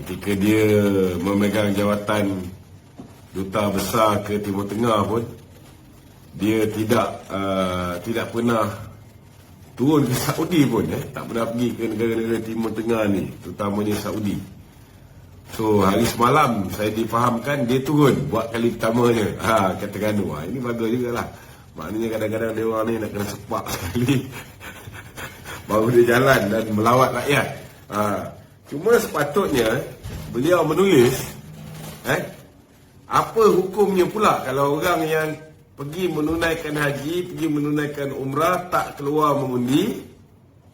ketika dia memegang jawatan duta besar ke Timur Tengah pun dia tidak uh, tidak pernah turun ke Saudi pun eh. Tak pernah pergi ke negara-negara Timur Tengah ni terutamanya Saudi. So hari semalam saya difahamkan dia turun buat kali pertamanya. Ha kata Ganu. Ha, ini bagus jugalah. Maknanya kadang-kadang dia orang ni nak kena sepak sekali. Baru dia jalan dan melawat rakyat. Ha. Cuma sepatutnya beliau menulis eh apa hukumnya pula kalau orang yang pergi menunaikan haji, pergi menunaikan umrah, tak keluar mengundi,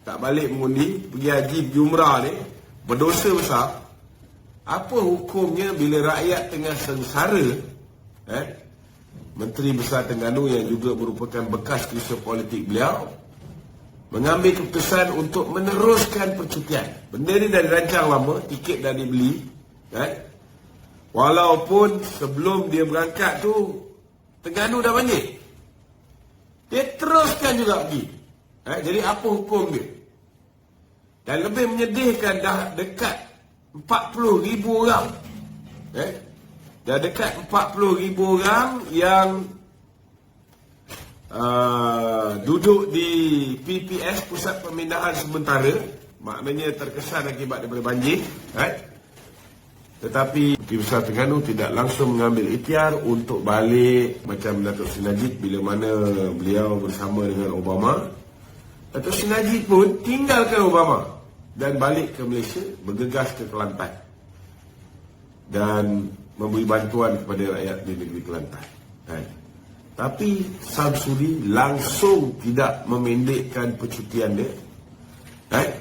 tak balik mengundi, pergi haji, pergi umrah ni, berdosa besar. Apa hukumnya bila rakyat tengah sengsara, eh, Menteri Besar Tengganu yang juga merupakan bekas kisah politik beliau, mengambil keputusan untuk meneruskan percutian. Benda ni dah dirancang lama, tiket dah dibeli, eh, Walaupun sebelum dia berangkat tu Terengganu dah banjir. Dia teruskan juga pergi. Eh, jadi apa hukum dia? Dan lebih menyedihkan dah dekat 40 ribu orang. Eh, dah dekat 40 ribu orang yang uh, duduk di PPS Pusat Pemindahan Sementara. Maknanya terkesan akibat daripada banjir. Eh, tetapi Menteri Besar Terengganu tidak langsung mengambil ikhtiar untuk balik macam Datuk Seri Najib bila mana beliau bersama dengan Obama. Datuk Seri Najib pun tinggalkan Obama dan balik ke Malaysia bergegas ke Kelantan. Dan memberi bantuan kepada rakyat di negeri Kelantan. Hai. Tapi Samsuri langsung tidak memendekkan percutian dia. Hai.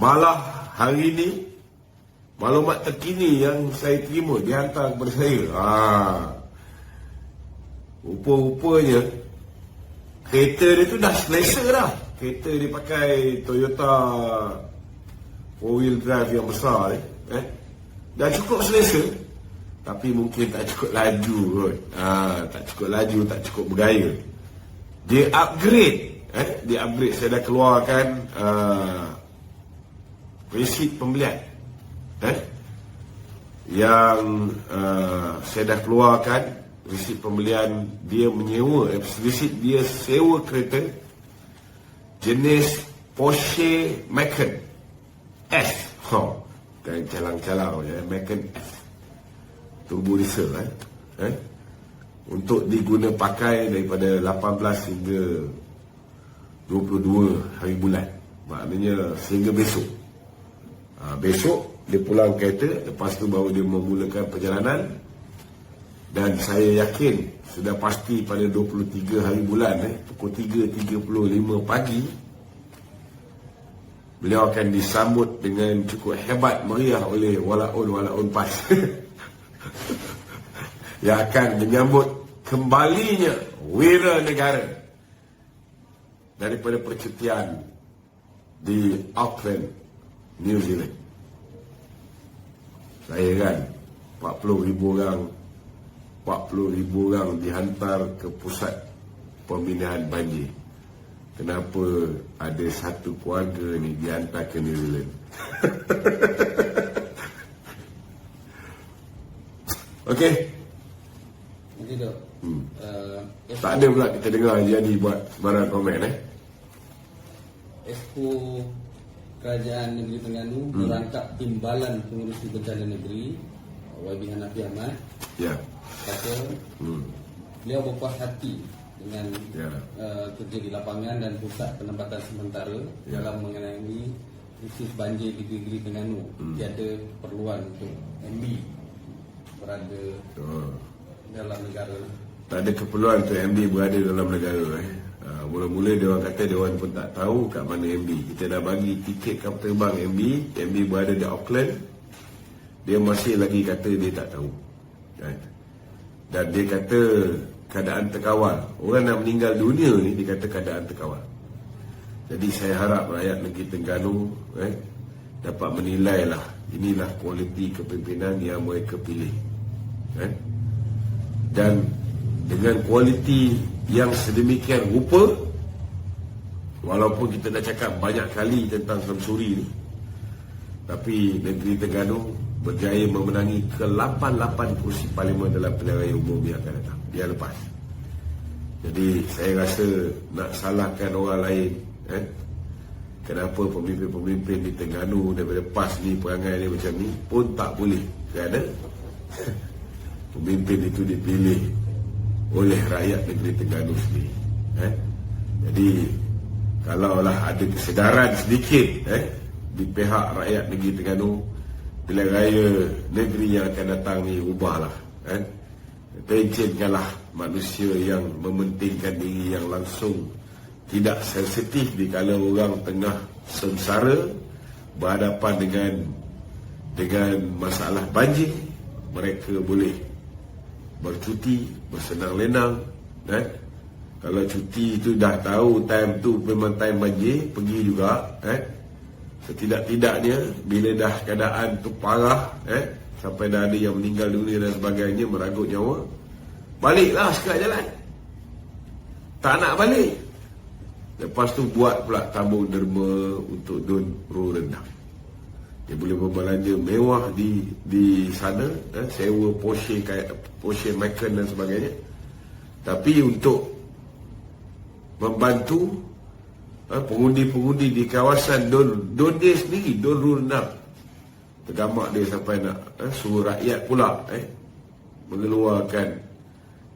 Malah hari ini maklumat terkini yang saya terima dihantar kepada saya. Ha. Rupa-rupanya kereta dia tu dah selesa dah. Kereta dia pakai Toyota four wheel drive yang besar ni, eh. Dah cukup selesa. Tapi mungkin tak cukup laju kot. Ha, tak cukup laju, tak cukup bergaya. Dia upgrade, eh. Dia upgrade saya dah keluarkan uh, receipt pembelian eh, yang uh, saya dah keluarkan resit pembelian dia menyewa eh, resit dia sewa kereta jenis Porsche Macan S ha kan calang-calang ya Macan S turbo diesel eh. eh? Untuk diguna pakai daripada 18 hingga 22 hari bulan. Maknanya sehingga besok. Ha, besok dia pulang kereta lepas tu baru dia memulakan perjalanan. Dan saya yakin sudah pasti pada 23 hari bulan eh, pukul 3.35 pagi beliau akan disambut dengan cukup hebat meriah oleh walaun walaun pas yang akan menyambut kembalinya wira negara daripada percutian di Auckland, New Zealand. Saya kan 40 ribu orang 40 ribu orang dihantar ke pusat pembinaan banjir. Kenapa ada satu keluarga ni dihantar ke New Zealand Okey. Nanti dok. Hmm. Uh, Tak ada pula kita dengar jadi buat barang komen eh. Expo Kerajaan Negeri Terengganu hmm. merangkap timbalan pengurusi bencana negeri YB Hanafi Ahmad. Ya. Kata Hmm. beliau berpuas hati dengan Ya. uh, kerja di lapangan dan pusat penempatan sementara Ya. dalam mengenai krisis banjir di negeri Terengganu. Hmm. Tiada keperluan untuk MB berada Oh. dalam negara. Tak ada keperluan untuk MD berada dalam negara eh. Uh, mula-mula dia orang kata dia orang pun tak tahu kat mana MB. Kita dah bagi tiket kapal terbang MB, MB berada di Auckland. Dia masih lagi kata dia tak tahu. Kan? Dan dia kata keadaan terkawal. Orang nak meninggal dunia ni dia kata keadaan terkawal. Jadi saya harap rakyat negeri Tengganu eh, dapat menilai lah inilah kualiti kepimpinan yang mereka pilih. Eh? Dan dengan kualiti yang sedemikian rupa walaupun kita dah cakap banyak kali tentang Samsuri ni tapi negeri Terengganu berjaya memenangi ke-88 kursi parlimen dalam pilihan raya umum yang akan datang dia lepas. Jadi saya rasa nak salahkan orang lain eh, kenapa pemimpin-pemimpin di Terengganu daripada PAS ni perangai dia macam ni pun tak boleh. Kerana pemimpin itu dipilih oleh rakyat negeri Terengganu sendiri eh? jadi kalaulah ada kesedaran sedikit eh, di pihak rakyat negeri Terengganu pilihan raya negeri yang akan datang ni ubahlah eh? pencenkanlah manusia yang mementingkan diri yang langsung tidak sensitif di kala orang tengah sengsara berhadapan dengan dengan masalah banjir mereka boleh bercuti bersenang lenang eh? kalau cuti itu dah tahu time tu memang time banjir pergi juga eh? setidak-tidaknya bila dah keadaan tu parah eh? sampai dah ada yang meninggal dunia dan sebagainya meragut nyawa baliklah sekat jalan tak nak balik Lepas tu buat pula tabung derma untuk don ru rendah. Dia boleh berbelanja mewah di di sana, eh, sewa Porsche Porsche Macan dan sebagainya. Tapi untuk membantu eh, pengundi-pengundi di kawasan don don dia sendiri, don ru rendah. Tergamak dia sampai nak eh, suruh rakyat pula eh, mengeluarkan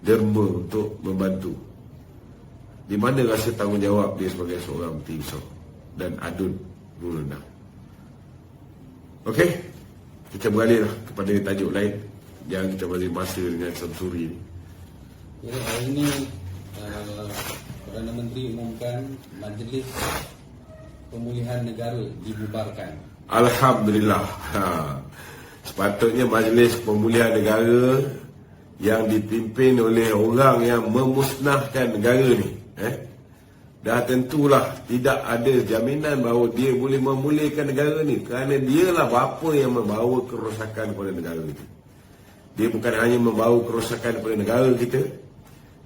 derma untuk membantu di mana rasa tanggungjawab dia sebagai seorang menteri dan adun Nurulna. Okey, kita beralihlah kepada tajuk lain yang kita bagi masa dengan Samsuri ni. Ya, hari ini uh, Perdana Menteri umumkan Majlis Pemulihan Negara dibubarkan. Alhamdulillah. Ha. Sepatutnya Majlis Pemulihan Negara yang dipimpin oleh orang yang memusnahkan negara ni eh, dah tentulah tidak ada jaminan bahawa dia boleh memulihkan negara ni kerana dialah bapa yang membawa kerosakan kepada negara kita. Dia bukan hanya membawa kerosakan kepada negara kita,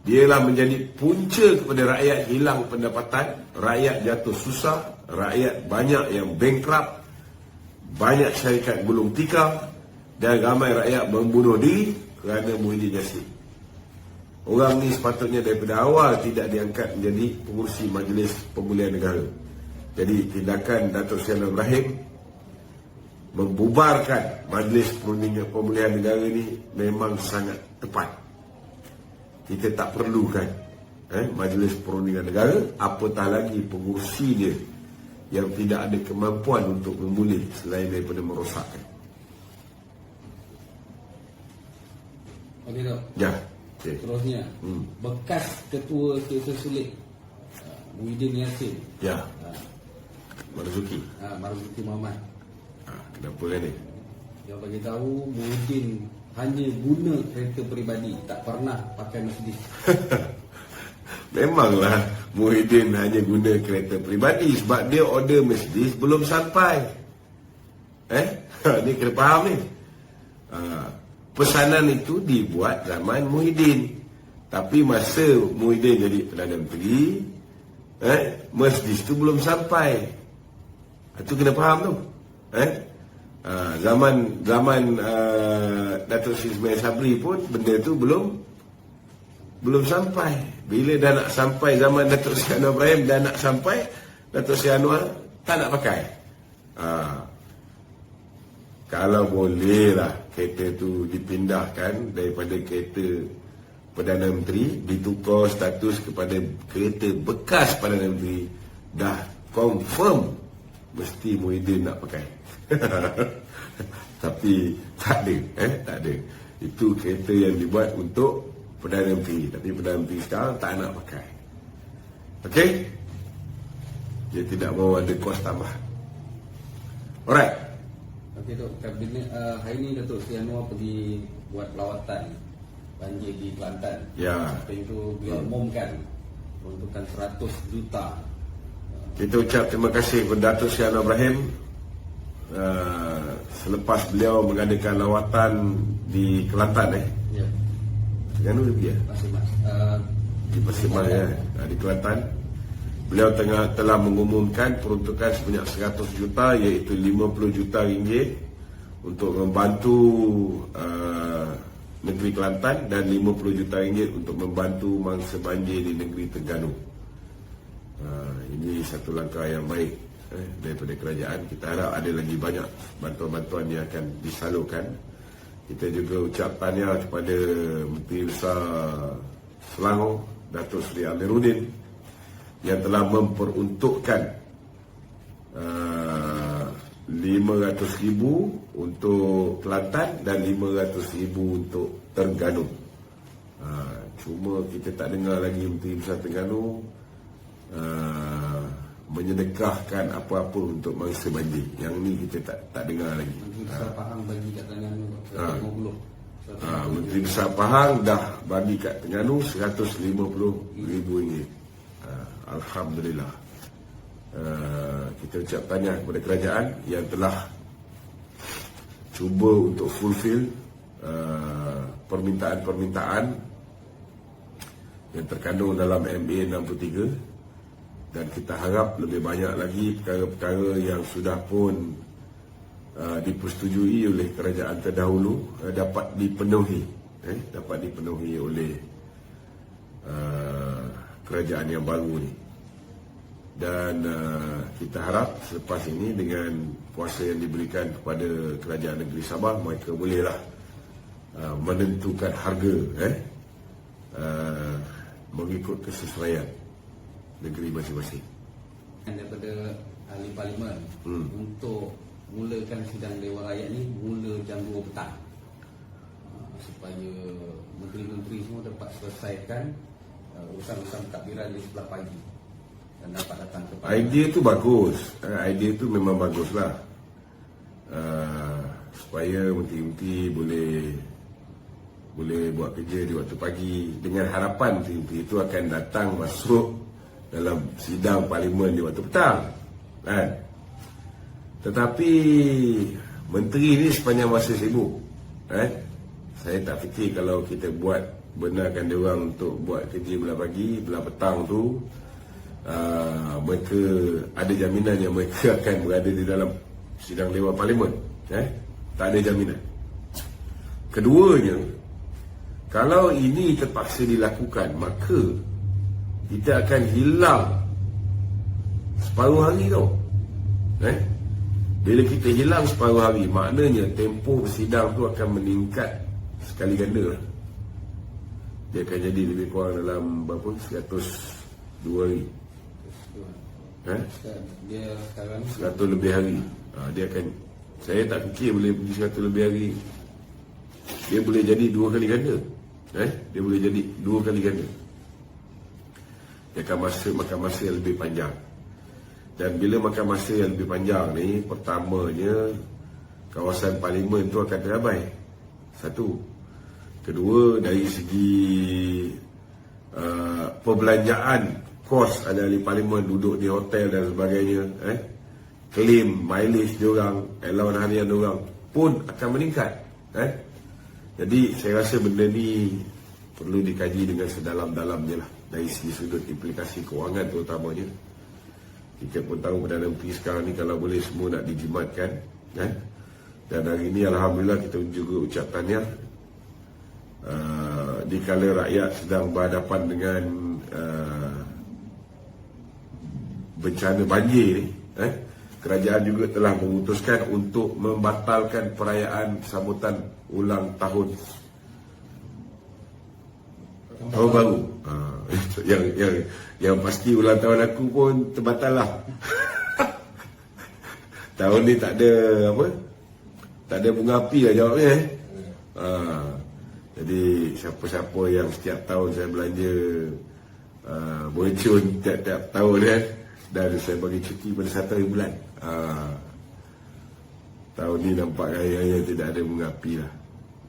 dialah menjadi punca kepada rakyat hilang pendapatan, rakyat jatuh susah, rakyat banyak yang bankrupt, banyak syarikat gulung tikar dan ramai rakyat membunuh diri kerana Muhyiddin Yassin. Orang ni sepatutnya daripada awal tidak diangkat menjadi pengurusi Majlis Pemulihan Negara. Jadi tindakan Datuk Seri Ibrahim membubarkan Majlis Pemulihan Negara ni memang sangat tepat. Kita tak perlukan eh, Majlis Pemulihan Negara, apatah lagi pengurusi dia yang tidak ada kemampuan untuk memulih selain daripada merosakkan. Okey, Dok. Ya. Okay. Seterusnya, hmm. bekas ketua Kereta Sulit uh, Muhyiddin Yassin. Ya. Uh, Marzuki. Uh, Marzuki Muhammad. Uh, kenapa kan ni? Dia bagi tahu Muhyiddin hanya guna kereta peribadi, tak pernah pakai Mercedes. Memanglah Muhyiddin hanya guna kereta peribadi sebab dia order Mercedes belum sampai. Eh? ni kena faham ni. Uh, pesanan itu dibuat zaman Muhyiddin. Tapi masa Muhyiddin jadi Perdana Menteri, eh, Mercedes itu belum sampai. Itu kena faham tu. Eh? Uh, zaman zaman uh, Datuk Seri Ismail Sabri pun benda tu belum belum sampai. Bila dah nak sampai zaman Datuk Seri Anwar Ibrahim dah nak sampai, Datuk Seri Anwar tak nak pakai. Uh, kalau boleh lah kereta tu dipindahkan daripada kereta Perdana Menteri ditukar status kepada kereta bekas Perdana Menteri. Dah confirm mesti Muhyiddin nak pakai. Tapi tak ada eh tak ada. Itu kereta yang dibuat untuk Perdana Menteri. Tapi Perdana Menteri sekarang tak nak pakai. Okey? Dia tidak mahu ada kos tambah. Alright Okey Dok, kabinet uh, hari ini Datuk Seri Anwar pergi buat lawatan banjir di Kelantan. Ya. Lepas itu beliau umumkan peruntukan 100 juta. Kita ucap terima kasih kepada Datuk Seri Anwar Ibrahim uh, selepas beliau mengadakan lawatan di Kelantan eh. Ya. Terengganu dia? Pasir Mas. Uh, di Pasir Mas ya, di Kelantan. Beliau tengah telah mengumumkan peruntukan sebanyak 100 juta iaitu 50 juta ringgit untuk membantu uh, negeri Kelantan dan 50 juta ringgit untuk membantu mangsa banjir di negeri Terengganu. Uh, ini satu langkah yang baik eh, daripada kerajaan. Kita harap ada lagi banyak bantuan-bantuan yang akan disalurkan. Kita juga ucap tahniah kepada Menteri Besar Selangor, Datuk Seri Aliruddin yang telah memperuntukkan uh, 500 ribu untuk Kelantan dan 500 ribu untuk Terengganu. Uh, cuma kita tak dengar lagi Menteri Besar Terengganu uh, menyedekahkan apa-apa untuk mangsa banjir. Yang ni kita tak tak dengar lagi. Menteri Besar Pahang bagi kat Terengganu Ha. 50. Uh, Menteri Besar Pahang dah bagi kat Terengganu 150 ribu ringgit. Alhamdulillah. Uh, kita ucap tahniah kepada kerajaan yang telah cuba untuk fulfill uh, permintaan-permintaan yang terkandung dalam MA 63 dan kita harap lebih banyak lagi perkara-perkara yang sudah pun uh, dipersetujui oleh kerajaan terdahulu uh, dapat dipenuhi eh, dapat dipenuhi oleh uh, kerajaan yang baru ni dan uh, kita harap selepas ini dengan kuasa yang diberikan kepada kerajaan negeri Sabah mereka bolehlah uh, menentukan harga eh uh, mengikut kesesuaian negeri masing-masing. daripada ahli parlimen Hmm. untuk mulakan sidang Dewan Rakyat ni mula jam 2 petang Ah, supaya menteri-menteri semua dapat selesaikan uh, urusan-urusan takbiran di sebelah pagi dan dapat datang ke Idea tu bagus. Uh, idea tu memang baguslah. Uh, supaya menteri-menteri boleh boleh buat kerja di waktu pagi dengan harapan menteri-menteri itu akan datang masuk dalam sidang parlimen di waktu petang. Kan? Tetapi menteri ni sepanjang masa sibuk. Eh? Saya tak fikir kalau kita buat benarkan dia orang untuk buat kerja belah pagi, belah petang tu uh, mereka ada jaminan yang mereka akan berada di dalam sidang Dewan Parlimen. Eh? Tak ada jaminan. Keduanya, kalau ini terpaksa dilakukan, maka kita akan hilang separuh hari tau. Eh? Bila kita hilang separuh hari, maknanya tempoh bersidang tu akan meningkat sekali ganda lah. Dia akan jadi lebih kurang dalam berapa? 102 hari. Eh? dia sekarang 100 lebih hari. Ha, dia akan saya tak fikir boleh pergi 100 lebih hari. Dia boleh jadi dua kali ganda. Eh? Dia boleh jadi dua kali ganda. Dia akan masa makan masa yang lebih panjang. Dan bila makan masa yang lebih panjang ni, pertamanya kawasan parlimen tu akan terabai. Satu. Kedua, dari segi uh, perbelanjaan kos ahli parlimen duduk di hotel dan sebagainya, eh, claim mileage diorang, allowance harian diorang pun akan meningkat. Eh. Jadi saya rasa benda ni perlu dikaji dengan sedalam-dalamnya lah dari segi sudut implikasi kewangan terutamanya. Kita pun tahu Perdana Menteri sekarang ni kalau boleh semua nak dijimatkan eh? Dan hari ini Alhamdulillah kita juga ucap tahniah uh, Di kala rakyat sedang berhadapan dengan uh, Bencana banjir ni eh? Kerajaan juga telah memutuskan untuk membatalkan perayaan sambutan ulang tahun Tahun baru. Ha, yang yang yang pasti ulang tahun aku pun terbatal lah. tahun ni tak ada apa? Tak ada bunga api lah jawabnya eh. Ha, jadi siapa-siapa yang setiap tahun saya belanja uh, boncun tiap-tiap tahun kan dan saya bagi cuti pada satu hari bulan. Ha, tahun ni nampak raya-raya tidak ada bunga api lah.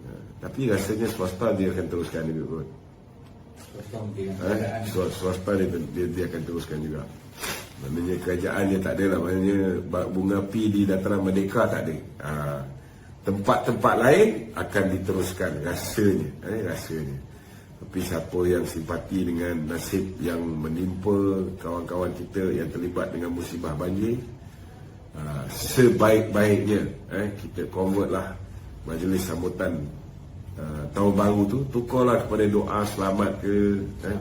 Ha, tapi rasanya swasta dia akan teruskan juga kot. Swasta, swasta dia, dia, dia akan teruskan juga. Maknanya kerajaan dia tak ada lah. Maknanya bunga api di dataran Merdeka tak ada. Ha, tempat-tempat lain akan diteruskan rasanya. Eh, rasanya. Tapi siapa yang simpati dengan nasib yang menimpa kawan-kawan kita yang terlibat dengan musibah banjir, uh, sebaik-baiknya eh, kita convert lah majlis sambutan uh, tahun baru tu tukarlah kepada doa selamat ke eh,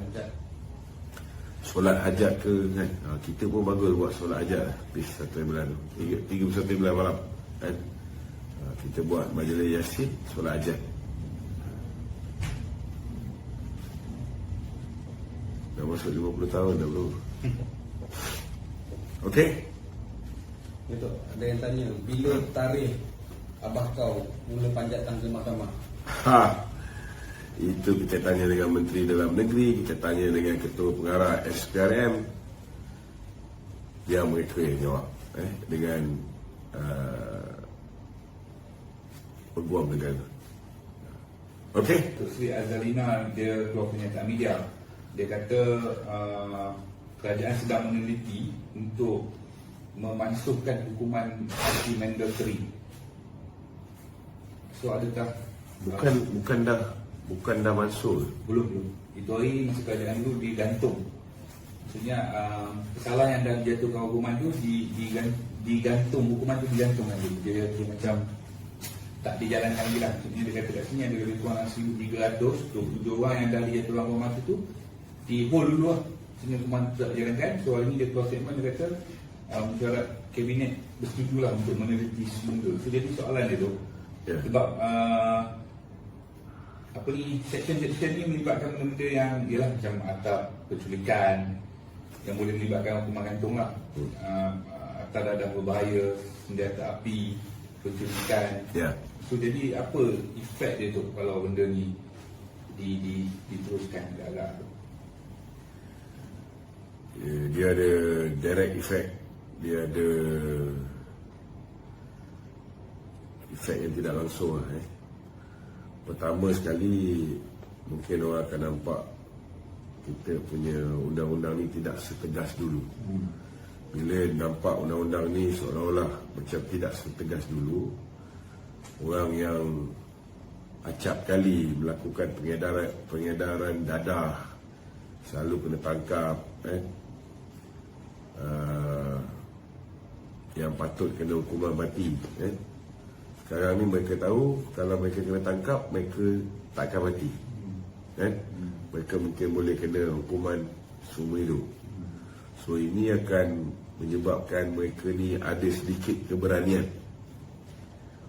solat hajat ke kan ha, kita pun bagus buat solat hajat habis satu bulan tiga, tiga satu bulan malam ha, kita buat majlis yasin solat hajat dah masuk 50 tahun dah bro Okey Betul. Ada yang tanya, bila tarikh abah kau mula panjatkan ke mahkamah? Ha. Itu kita tanya dengan Menteri Dalam Negeri, kita tanya dengan Ketua Pengarah SPRM. Dia mereka yang jawab eh, dengan uh, peguam negara. Okey? Datuk Seri Azalina dia keluar pernyataan media dia kata uh, kerajaan sedang meneliti untuk memansuhkan hukuman mati mandatory so adakah Bukan bukan dah bukan dah masuk. belum belum itu hari masa kerajaan itu digantung maksudnya uh, kesalahan yang dah dijatuhkan hukuman tu di, digan, digantung hukuman tu digantung lagi dia, dia macam tak dijalankan lagi lah maksudnya dia kata kat sini ada lebih kurang 1300 27 orang yang dah dijatuhkan hukuman tu tu di hold dulu lah sehingga hukuman tu tak dijalankan so hari ni dia keluar statement dia kata uh, mesyuarat kabinet bersetujulah untuk meneliti semua tu so jadi soalan dia tu Ya. sebab uh, apa ni section-section ni melibatkan benda-benda yang ialah macam atap penculikan yang boleh melibatkan hukuman gantung lah Hmm. uh, atap dadah berbahaya senjata api penculikan Ya. So jadi apa efek dia tu kalau benda ni di, di, diteruskan ke arah tu Dia ada direct effect. Dia ada efek yang tidak langsung lah, eh. Pertama sekali mungkin orang akan nampak kita punya undang-undang ni tidak setegas dulu. Bila nampak undang-undang ni seolah-olah macam tidak setegas dulu, orang yang acap kali melakukan pengedaran pengedaran dadah selalu kena tangkap eh? Uh, yang patut kena hukuman mati eh? Sekarang ni mereka tahu kalau mereka kena tangkap mereka tak akan mati eh? Mereka mungkin boleh kena hukuman seumur hidup. So ini akan menyebabkan mereka ni ada sedikit keberanian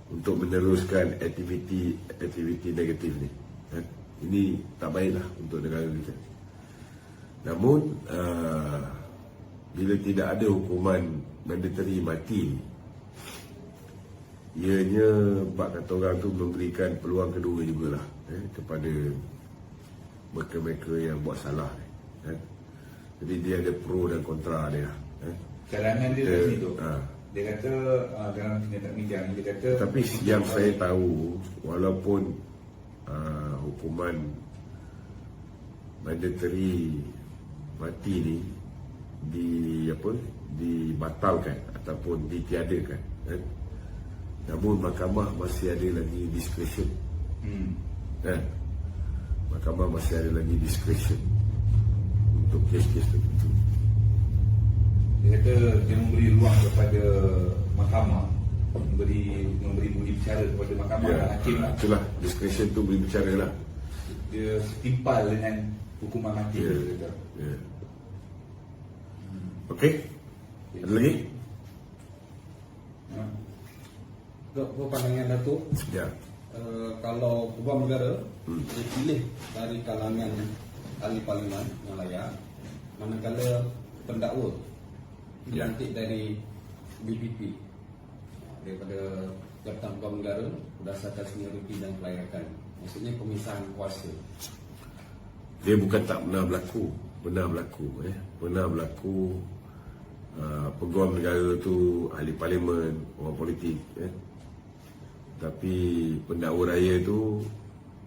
untuk meneruskan aktiviti aktiviti negatif ni. Eh? Ini tak baiklah untuk negara kita. Namun uh, bila tidak ada hukuman mandatory mati ianya bak kata orang tu memberikan peluang kedua jugalah eh, kepada mereka-mereka yang buat salah eh. Jadi dia ada pro dan kontra dia eh. cadangan dia Kita- kat sini tu ha. Dia kata uh, dalam kenyataan media ni dia kata Tapi yang saya tahu walaupun uh, hukuman mandatory mati ni di apa dibatalkan ataupun ditiadakan kan? namun mahkamah masih ada lagi discretion hmm. kan mahkamah masih ada lagi discretion untuk kes-kes tertentu Dia kata dia memberi ruang kepada mahkamah memberi memberi budi bicara kepada mahkamah ya, dan hakim lah. itulah discretion tu boleh bicara lah Dia setimpal dengan hukuman mati Ya. dia kata. Ya. Okey. Ada lagi? Ha. Apa pandangan Datuk, Ya. uh, kalau peguam negara Hmm. dipilih dari kalangan ahli parlimen yang layak, manakala pendakwa Ya. Dilantik dari BPP daripada Jabatan Peguam Negara berdasarkan senioriti dan kelayakan. Maksudnya pemisahan kuasa. Dia bukan tak pernah berlaku, pernah berlaku eh. Pernah berlaku uh, peguam negara tu ahli parlimen, orang politik eh. Tapi pendakwa raya tu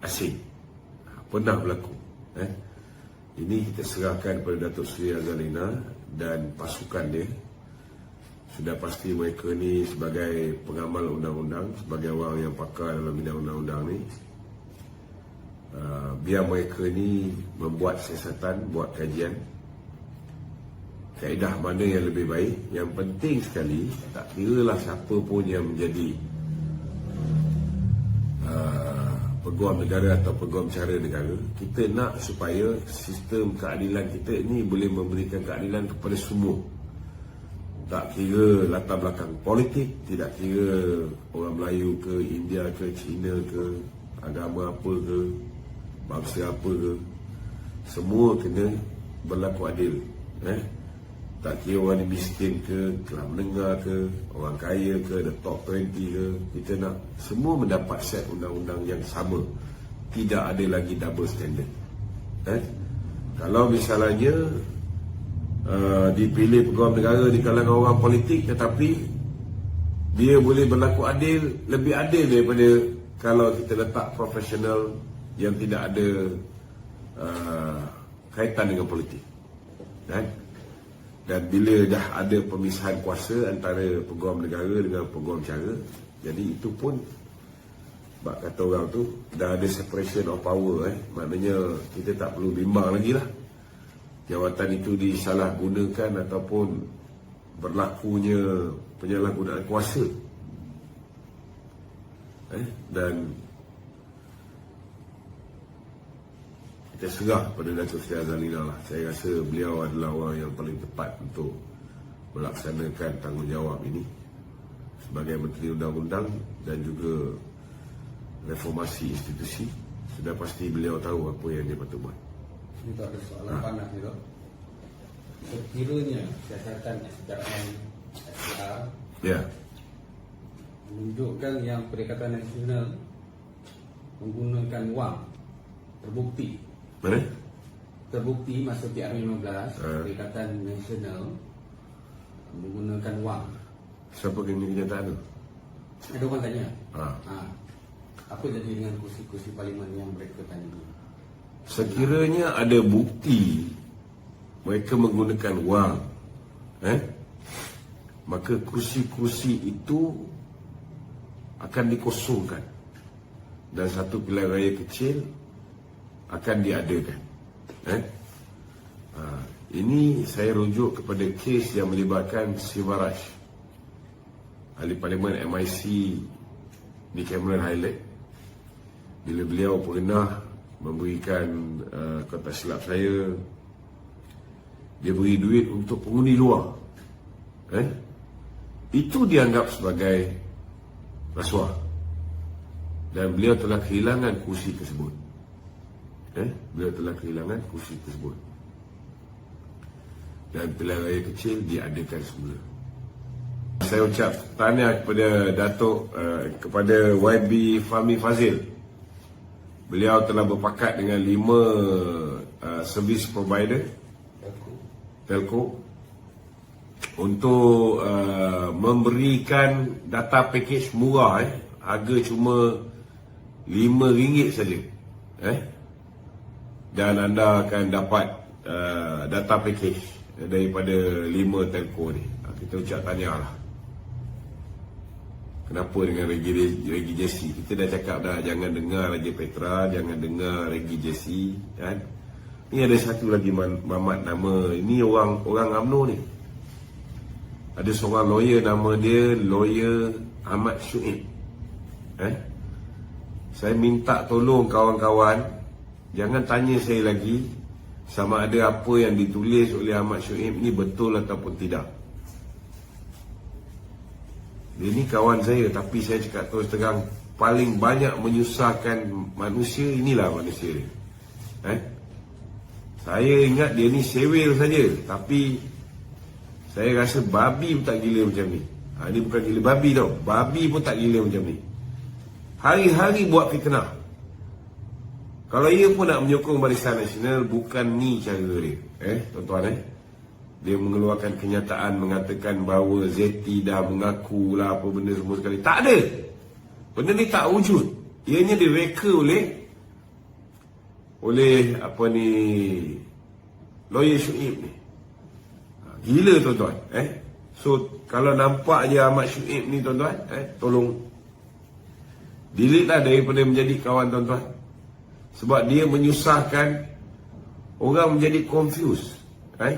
asing. Pernah berlaku eh. Ini kita serahkan kepada Datuk Seri Azalina dan pasukan dia. Sudah pasti mereka ni sebagai pengamal undang-undang, sebagai orang yang pakar dalam bidang undang-undang ni, uh, biar mereka ni membuat siasatan, buat kajian. Kaedah mana yang lebih baik? Yang penting sekali tak kira lah siapa pun yang menjadi uh, peguam negara atau peguam cara negara kita nak supaya sistem keadilan kita ini boleh memberikan keadilan kepada semua. Tak kira latar belakang politik tidak kira orang Melayu ke India ke Cina ke agama apa ke bangsa apa ke. Semua kena berlaku adil eh tak kira orang ni miskin ke kelas menengah ke orang kaya ke the top 20 ke kita nak semua mendapat set undang-undang yang sama. Tidak ada lagi double standard. Eh? Kalau misalnya uh, dipilih pegawai negara di kalangan orang politik tetapi dia boleh berlaku adil lebih adil daripada kalau kita letak profesional yang tidak ada uh, kaitan dengan politik. Kan dan bila dah ada pemisahan kuasa antara peguam negara dengan peguam cara jadi itu pun bak kata orang tu dah ada separation of power eh. Maknanya kita tak perlu bimbang lagi lah. Jawatan itu disalahgunakan ataupun berlakunya penyalahgunaan kuasa. Eh dan kita serah pada Datuk Seri Azalina lah. Saya rasa beliau adalah orang yang paling tepat untuk melaksanakan tanggungjawab ini sebagai Menteri Undang-Undang dan juga reformasi institusi. Sudah pasti beliau tahu apa yang dia patut buat. Itu ada soalan panas itu. Sekiranya siasatan SDM SDR Ya, menunjukkan yang Perikatan Nasional menggunakan wang terbukti mana? terbukti masa PR15 Eh. Perikatan Nasional menggunakan wang Siapa kena kenyataan tu? ada orang tanya Ha. ha, apa jadi dengan kursi-kursi parlimen yang mereka tanya Sekiranya ada bukti mereka menggunakan wang, eh, maka kursi-kursi itu akan dikosongkan dan satu pilihan raya kecil akan diadakan. Eh? Ha, ini saya rujuk kepada kes yang melibatkan Sivaraj, ahli parlimen MIC di Cameron Highland bila beliau pernah memberikan uh, kata silap saya dia beri duit untuk pengundi luar. Eh? Itu dianggap sebagai rasuah. Dan beliau telah kehilangan kursi tersebut eh? Beliau telah kehilangan kursi tersebut. Dan pilihan raya kecil diadakan semula. Saya ucap tahniah kepada Datuk uh, kepada YB Fahmi Fazil. Beliau telah berpakat dengan lima uh, service provider telco. untuk uh, memberikan data package murah eh. Harga cuma RM5 saja eh dan anda akan dapat uh, data package daripada lima telco ni Ah, kita ucap tahniah lah Kenapa dengan Regi, Regi Jesse? Kita dah cakap dah jangan dengar Raja Petra, jangan dengar Regi Jesse, kan? Ni ada satu lagi mamat nama, ini orang orang UMNO ni. Ada seorang lawyer nama dia lawyer Ahmad Syuib. Eh? Saya minta tolong kawan-kawan jangan tanya saya lagi sama ada apa yang ditulis oleh Ahmad Syuib ni betul ataupun tidak. Dia ni kawan saya tapi saya cakap terus terang paling banyak menyusahkan manusia inilah manusia dia. Eh? Saya ingat dia ni sewel saja tapi saya rasa babi pun tak gila macam ni. Ha, ni bukan gila babi tau. Babi pun tak gila macam ni. Hari-hari buat fitnah. Kalau ia pun nak menyokong Barisan Nasional bukan ni cara dia. Eh, tuan-tuan eh. Dia mengeluarkan kenyataan mengatakan bahawa Zeti dah mengaku lah apa benda semua sekali. Tak ada. Benda ni tak wujud. Ianya direka oleh oleh apa ni lawyer Syuib ni. Ha, Gila tuan-tuan. Eh? So kalau nampak je Ahmad Syuib ni tuan-tuan, eh, tolong delete lah daripada menjadi kawan tuan-tuan. Sebab dia menyusahkan orang menjadi confused. Eh?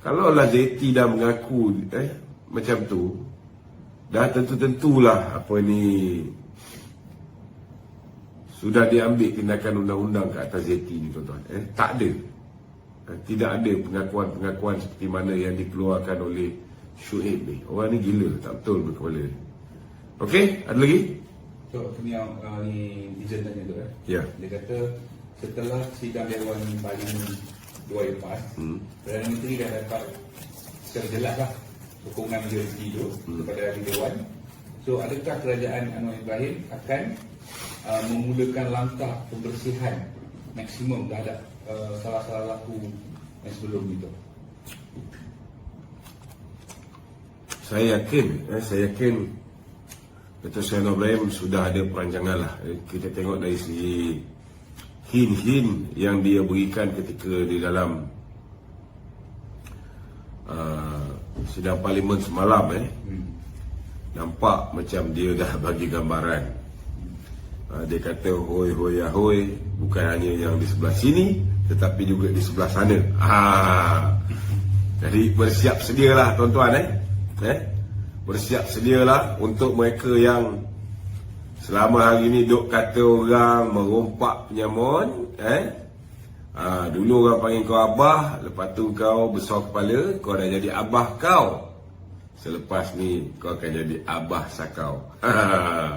Kalau lah ZT dah mengaku eh macam tu, dah tentu-tentulah apa ni sudah diambil tindakan undang-undang ke atas ZT ni tuan-tuan. Eh, tak ada. Eh, Tidak ada pengakuan-pengakuan seperti mana yang dikeluarkan oleh Syuib ni. Orang ni gila, tak betul berkepala. Okey, ada lagi? Ni uh, Dijen tanya tu eh. Ya. Dia kata setelah sidang Dewan Parlimen dua lepas, Hmm. Perdana Menteri dah dapat secara jelas lah sokongan majoriti itu Hmm. kepada ahli Dewan. So, adakah kerajaan Anwar Ibrahim akan uh, memulakan langkah pembersihan maksimum terhadap uh, salah-salah laku yang sebelum itu? Saya yakin, eh, saya yakin Dato' Syed Ibrahim sudah ada perancangan lah. Eh, Kita tengok dari segi hin-hin yang dia berikan ketika di dalam uh, sidang parlimen semalam eh. Hmm. Nampak macam dia dah bagi gambaran. Uh, dia kata hoi hoi ahoi bukan hanya yang di sebelah sini tetapi juga di sebelah sana. Ah. Jadi bersiap sedialah tuan-tuan eh. Eh? Bersiap sedialah untuk mereka yang selama hari ni duk kata orang merompak penyamun eh. Ah, dulu orang panggil kau abah, lepas tu kau besar kepala, kau dah jadi abah kau. Selepas ni kau akan jadi abah sakau.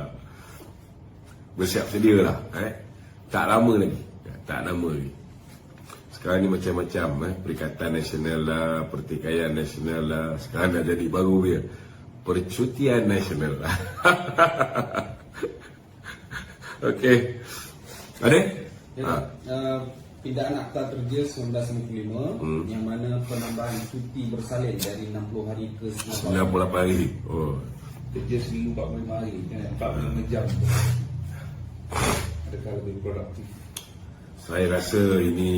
Bersiap sedialah eh. Tak lama lagi. Tak lama lagi. Sekarang ni macam-macam eh. Perikatan Nasional lah, Pertikaian Nasional lah. Sekarang dah jadi baru dia. Percutian Nasional lah. Okey. Ada? Ya, Ha. uh, pindaan Akta Kerja 1995 Hmm. yang mana penambahan cuti bersalin dari 60 hari ke 90 hari. 98 hari. Oh. Kerja seminggu 45 hari, eh, 45 jam. Adakah lebih produktif? Saya rasa ini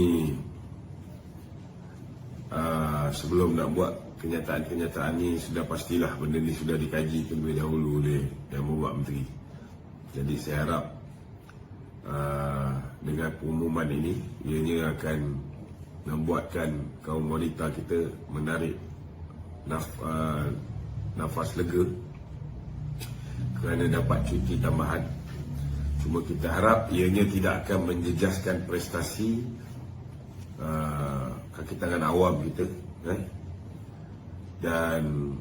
uh, sebelum nak buat kenyataan-kenyataan ni sudah pastilah benda ni sudah dikaji terlebih dahulu oleh yang membuat menteri. Jadi saya harap uh, dengan pengumuman ini ianya akan membuatkan kaum wanita kita menarik naf, uh, nafas lega kerana dapat cuti tambahan Cuma kita harap ianya tidak akan menjejaskan prestasi uh, kaki tangan awam kita. Eh? Dan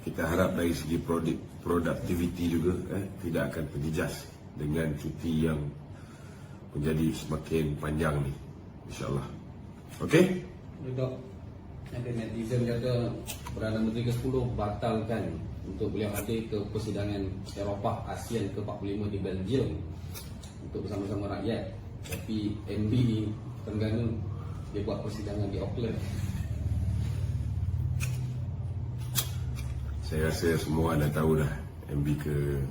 kita harap dari segi produk, productivity juga eh, tidak akan terjejas dengan cuti yang menjadi semakin panjang ni. InsyaAllah. Okey? Dok, ada netizen kata Perdana Menteri ke-10 batalkan untuk beliau hadir ke persidangan Eropah ASEAN ke-45 di Belgium untuk bersama-sama rakyat. Tapi MB Terengganu dia buat persidangan di Auckland. Saya rasa semua dah tahu dah MB ke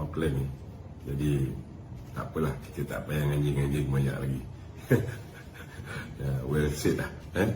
Auckland ni. Jadi tak apalah kita tak payah anjing-anjing banyak lagi. ya, well said lah. Eh?